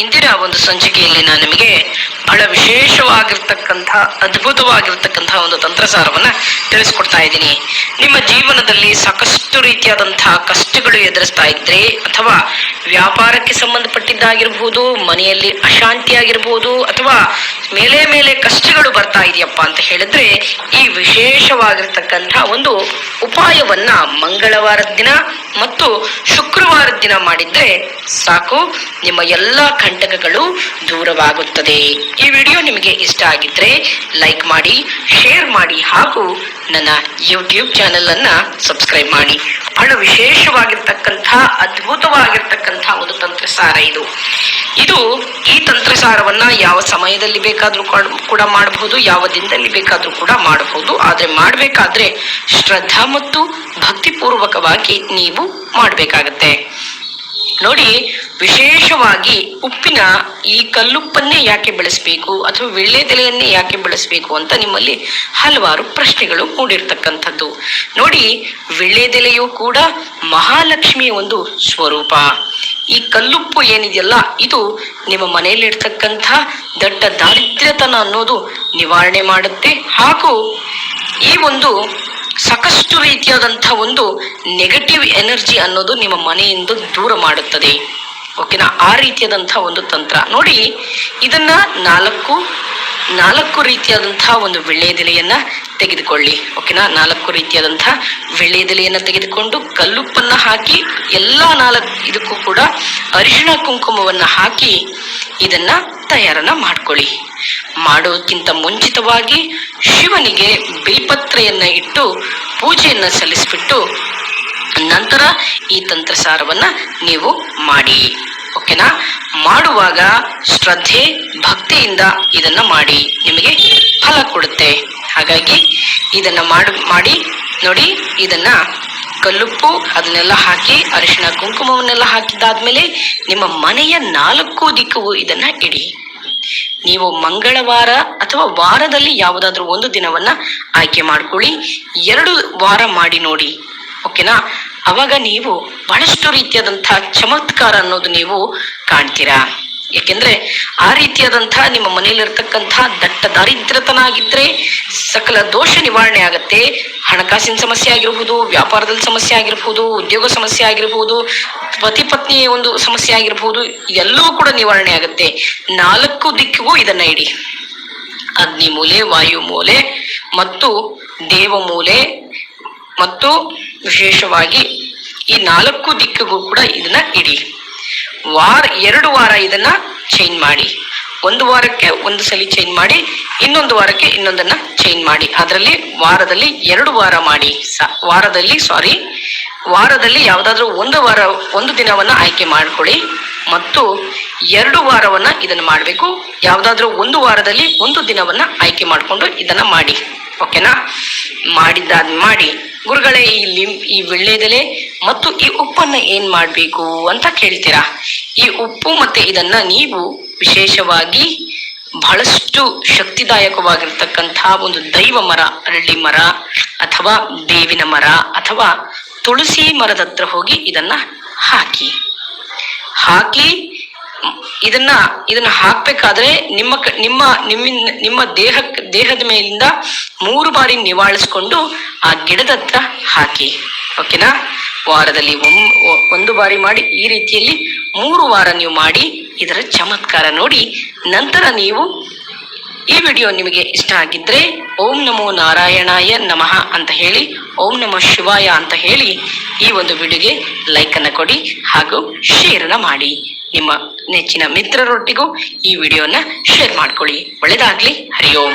Intel ಒಂದು ಸಂಚಿಕೆಯಲ್ಲಿ ನಾನು ನಿಮಗೆ ಬಹಳ ವಿಶೇಷವಾಗಿರ್ತಕ್ಕಂಥ, ಅದ್ಭುತವಾಗಿರ್ತಕ್ಕಂಥ ಒಂದು ತಂತ್ರಸಾರವನ್ನ ತಿಳಿಸ್ಕೊಡ್ತಾ ಇದ್ದೀನಿ. ನಿಮ್ಮ ಜೀವನದಲ್ಲಿ ಸಾಕಷ್ಟು ರೀತಿಯಾದಂತಹ ಕಷ್ಟಗಳು ಎದುರಿಸ್ತಾ ಇದ್ರೆ ಅಥವಾ ವ್ಯಾಪಾರಕ್ಕೆ ಸಂಬಂಧಪಟ್ಟಿದ್ದಾಗಿರ್ಬೋದು, ಮನೆಯಲ್ಲಿ ಅಶಾಂತಿ ಆಗಿರ್ಬೋದು ಅಥವಾ ಮೇಲೆ ಮೇಲೆ ಕಷ್ಟಗಳು ಬರ್ತಾ ಇದೆಯಪ್ಪ ಅಂತ ಹೇಳಿದ್ರೆ ಈ ವಿಶೇಷವಾಗಿರ್ತಕ್ಕಂಥ ಒಂದು ಉಪಾಯವನ್ನ ಮಂಗಳವಾರದ ದಿನ ಮತ್ತು ಶುಕ್ರವಾರದ ದಿನ ಮಾಡಿದ್ರೆ ಸಾಕು. ನಿಮ್ಮ ಎಲ್ಲ ಕಂಟಕಗಳು ದೂರವಾಗುತ್ತದೆ. ಈ ವಿಡಿಯೋ ನಿಮಗೆ ಇಷ್ಟ ಆಗಿದ್ರೆ ಲೈಕ್ ಮಾಡಿ, ಶೇರ್ ಮಾಡಿ ಹಾಗೂ ನನ್ನ ಯೂಟ್ಯೂಬ್ ಚಾನೆಲ್ ಅನ್ನ ಸಬ್ಸ್ಕ್ರೈಬ್ ಮಾಡಿ. ಬಹಳ ವಿಶೇಷವಾಗಿರ್ತಕ್ಕಂಥ, ಅದ್ಭುತವಾಗಿರ್ತಕ್ಕಂಥ ಒಂದು ತಂತ್ರಸಾರ ಇದು. ಇದು ಈ ತಂತ್ರಸಾರವನ್ನ ಯಾವ ಸಮಯದಲ್ಲಿ ಬೇಕಾದ್ರೂ ಕೂಡ ಮಾಡಬಹುದು, ಯಾವ ದಿನದಲ್ಲಿ ಬೇಕಾದ್ರೂ ಕೂಡ ಮಾಡಬಹುದು. ಆದ್ರೆ ಮಾಡಬೇಕಾದ್ರೆ ಶ್ರದ್ಧಾ ಮತ್ತು ಭಕ್ತಿಪೂರ್ವಕವಾಗಿ ನೀವು ಮಾಡಬೇಕಾಗತ್ತೆ. ನೋಡಿ, ವಿಶೇಷವಾಗಿ ಉಪ್ಪಿನ ಈ ಕಲ್ಲುಪ್ಪನ್ನೇ ಯಾಕೆ ಬೆಳೆಸಬೇಕು ಅಥವಾ ವಿಳ್ಳೆದೆಲೆಯನ್ನೇ ಯಾಕೆ ಬೆಳೆಸಬೇಕು ಅಂತ ನಿಮ್ಮಲ್ಲಿ ಹಲವಾರು ಪ್ರಶ್ನೆಗಳು ಮೂಡಿರ್ತಕ್ಕಂಥದ್ದು. ನೋಡಿ, ವಿಳ್ಳೆದೆಲೆಯು ಕೂಡ ಮಹಾಲಕ್ಷ್ಮಿಯ ಒಂದು ಸ್ವರೂಪ. ಈ ಕಲ್ಲುಪ್ಪು ಏನಿದೆಯಲ್ಲ, ಇದು ನಿಮ್ಮ ಮನೆಯಲ್ಲಿರ್ತಕ್ಕಂಥ ದಟ್ಟ ದಾರಿದ್ರ್ಯತನ ಅನ್ನೋದು ನಿವಾರಣೆ ಮಾಡುತ್ತೆ. ಹಾಗೂ ಈ ಒಂದು ಸಾಕಷ್ಟು ರೀತಿಯಾದಂತಹ ಒಂದು ನೆಗೆಟಿವ್ ಎನರ್ಜಿ ಅನ್ನೋದು ನಿಮ್ಮ ಮನೆಯಿಂದ ದೂರ ಮಾಡುತ್ತದೆ. ಓಕೆನಾ ಆ ರೀತಿಯಾದಂತಹ ಒಂದು ತಂತ್ರ. ನೋಡಿ, ಇದನ್ನ ನಾಲ್ಕು ನಾಲ್ಕು ರೀತಿಯಾದಂತಹ ಒಂದು ವಿಳ್ಳೆದೆಲೆಯನ್ನ ತೆಗೆದುಕೊಳ್ಳಿ. ಓಕೆನಾ ನಾಲ್ಕು ರೀತಿಯಾದಂತಹ ವಿಳ್ಳೆದೆಲೆಯನ್ನ ತೆಗೆದುಕೊಂಡು ಕಲ್ಲುಪ್ಪನ್ನ ಹಾಕಿ, ಎಲ್ಲಾ ನಾಲ್ಕು ಇದಕ್ಕೂ ಕೂಡ ಅರಿಶಿಣ ಕುಂಕುಮವನ್ನ ಹಾಕಿ, ಇದನ್ನ ತಯಾರನ್ನ ಮಾಡ್ಕೊಳ್ಳಿ. ಮಾಡೋದಕ್ಕಿಂತ ಮುಂಚಿತವಾಗಿ ಶಿವನಿಗೆ ಬಿಲ್ಪತ್ರೆಯನ್ನ ಇಟ್ಟು ಪೂಜೆಯನ್ನ ಸಲ್ಲಿಸ್ಬಿಟ್ಟು ನಂತರ ಈ ತಂತ್ರಸಾರವನ್ನ ನೀವು ಮಾಡಿ. ಓಕೆನಾ? ಮಾಡುವಾಗ ಶ್ರದ್ಧೆ, ಭಕ್ತಿಯಿಂದ ಇದನ್ನ ಮಾಡಿ. ನಿಮಗೆ ಫಲ ಕೊಡುತ್ತೆ. ಹಾಗಾಗಿ ಇದನ್ನ ಮಾಡು, ಮಾಡಿ, ನೋಡಿ, ಇದನ್ನ ಕಲ್ಲುಪ್ಪು, ಅದನ್ನೆಲ್ಲ ಹಾಕಿ ಅರಿಶಿನ ಕುಂಕುಮವನ್ನೆಲ್ಲ ಹಾಕಿದ್ದಾದ್ಮೇಲೆ ನಿಮ್ಮ ಮನೆಯ ನಾಲ್ಕು ದಿಕ್ಕು ಇದನ್ನ ಇಡಿ. ನೀವು ಮಂಗಳವಾರ ಅಥವಾ ವಾರದಲ್ಲಿ ಯಾವುದಾದ್ರೂ ಒಂದು ದಿನವನ್ನ ಆಯ್ಕೆ ಮಾಡ್ಕೊಳ್ಳಿ. ಎರಡು ವಾರ ಮಾಡಿ ನೋಡಿ. ಓಕೆನಾ? ಅವಾಗ ನೀವು ಬಹಳಷ್ಟು ರೀತಿಯಾದಂತಹ ಚಮತ್ಕಾರ ಅನ್ನೋದು ನೀವು ಕಾಣ್ತೀರಾ. ಯಾಕೆಂದ್ರೆ ಆ ರೀತಿಯಾದಂತಹ ನಿಮ್ಮ ಮನೆಯಲ್ಲಿರ್ತಕ್ಕಂತಹ ದಟ್ಟ ದಾರಿದ್ರ್ಯತನ ಆಗಿದ್ರೆ ಸಕಲ ದೋಷ ನಿವಾರಣೆ ಆಗತ್ತೆ. ಹಣಕಾಸಿನ ಸಮಸ್ಯೆ ಆಗಿರಬಹುದು ವ್ಯಾಪಾರದಲ್ಲಿ ಸಮಸ್ಯೆ ಆಗಿರಬಹುದು ಉದ್ಯೋಗ ಸಮಸ್ಯೆ ಆಗಿರಬಹುದು ಪತಿ ಪತ್ನಿಯ ಒಂದು ಸಮಸ್ಯೆ ಆಗಿರಬಹುದು ಎಲ್ಲವೂ ಕೂಡ ನಿವಾರಣೆ ಆಗುತ್ತೆ. ನಾಲ್ಕು ದಿಕ್ಕಿಗೂ ಇದನ್ನ ಇಡಿ. ಅಗ್ನಿ ಮೂಲೆ, ವಾಯು ಮೂಲೆ ಮತ್ತು ದೇವ ಮೂಲೆ ಮತ್ತು ವಿಶೇಷವಾಗಿ ಈ ನಾಲ್ಕು ದಿಕ್ಕಿಗೂ ಕೂಡ ಇದನ್ನ ಇಡಿ. ವಾರ, ಎರಡು ವಾರ ಇದನ್ನ ಚೇಂಜ್ ಮಾಡಿ. ಒಂದು ವಾರಕ್ಕೆ ಒಂದು ಸಲ ಚೇಂಜ್ ಮಾಡಿ, ಇನ್ನೊಂದು ವಾರಕ್ಕೆ ಇನ್ನೊಂದನ್ನ ಚೇಂಜ್ ಮಾಡಿ. ಅದರಲ್ಲಿ ವಾರದಲ್ಲಿ ಎರಡು ವಾರ ಮಾಡಿ. ವಾರದಲ್ಲಿ ಸಾರಿ ವಾರದಲ್ಲಿ ಯಾವುದಾದ್ರೂ ಒಂದು ವಾರ, ಒಂದು ದಿನವನ್ನ ಆಯ್ಕೆ ಮಾಡ್ಕೊಳ್ಳಿ. ಮತ್ತು ಎರಡು ವಾರವನ್ನ ಇದನ್ನ ಮಾಡಬೇಕು. ಯಾವುದಾದ್ರೂ ಒಂದು ವಾರದಲ್ಲಿ ಒಂದು ದಿನವನ್ನ ಆಯ್ಕೆ ಮಾಡಿಕೊಂಡು ಇದನ್ನ ಮಾಡಿ. ಓಕೆನಾ ಮಾಡಿದ್ದಾದ್ ಮಾಡಿ. ಗುರುಗಳೇ, ಈ ಲಿಂ- ಈ ವಿಳ್ಳೆದೆಲೆ ಮತ್ತು ಈ ಉಪ್ಪನ್ನ ಏನ್ ಮಾಡ್ಬೇಕು ಅಂತ ಕೇಳ್ತೀರಾ? ಈ ಉಪ್ಪು ಮತ್ತೆ ಇದನ್ನ ನೀವು ವಿಶೇಷವಾಗಿ ಬಹಳಷ್ಟು ಶಕ್ತಿದಾಯಕವಾಗಿರ್ತಕ್ಕಂತಹ ಒಂದು ದೈವ ಮರ, ಅರಳಿ ಮರ ಅಥವಾ ಬೇವಿನ ಮರ ಅಥವಾ ತುಳಸಿ ಮರದ ಹತ್ರ ಹೋಗಿ ಇದನ್ನ ಹಾಕಿ. ಹಾಕಿ ಇದನ್ನ ಇದನ್ನ ಹಾಕ್ಬೇಕಾದ್ರೆ ನಿಮ್ಮ ನಿಮ್ಮ ನಿಮ್ಮ ನಿಮ್ಮ ದೇಹ ದೇಹದ ಮೇಲಿಂದ ಮೂರು ಬಾರಿ ನಿವಾಳಿಸ್ಕೊಂಡು ಆ ಗಿಡದ ಹಾಕಿ. ಓಕೆನಾ? ವಾರದಲ್ಲಿ ಒಂದು ಬಾರಿ ಮಾಡಿ ಈ ರೀತಿಯಲ್ಲಿ ಮೂರು ವಾರ ನೀವು ಮಾಡಿ ಇದರ ಚಮತ್ಕಾರ ನೋಡಿ. ನಂತರ ನೀವು ಈ ವಿಡಿಯೋ ನಿಮಗೆ ಇಷ್ಟ ಆಗಿದ್ರೆ ಓಂ ನಮೋ ನಾರಾಯಣಾಯ ನಮಃ ಅಂತ ಹೇಳಿ, ಓಂ ನಮೋ ಶಿವಾಯ ಅಂತ ಹೇಳಿ ಈ ಒಂದು ವಿಡಿಯೋಗೆ ಲೈಕ್ ಅನ್ನ ಕೊಡಿ ಹಾಗೂ ಶೇರ್ ಅನ್ನ ಮಾಡಿ. ನಿಮ್ಮ ನೆಚ್ಚಿನ ಮಿತ್ರರೊಟ್ಟಿಗೂ ಈ ವಿಡಿಯೋನ ಶೇರ್ ಮಾಡ್ಕೊಳ್ಳಿ. ಒಳ್ಳೆದಾಗ್ಲಿ. ಹರಿ ಓಂ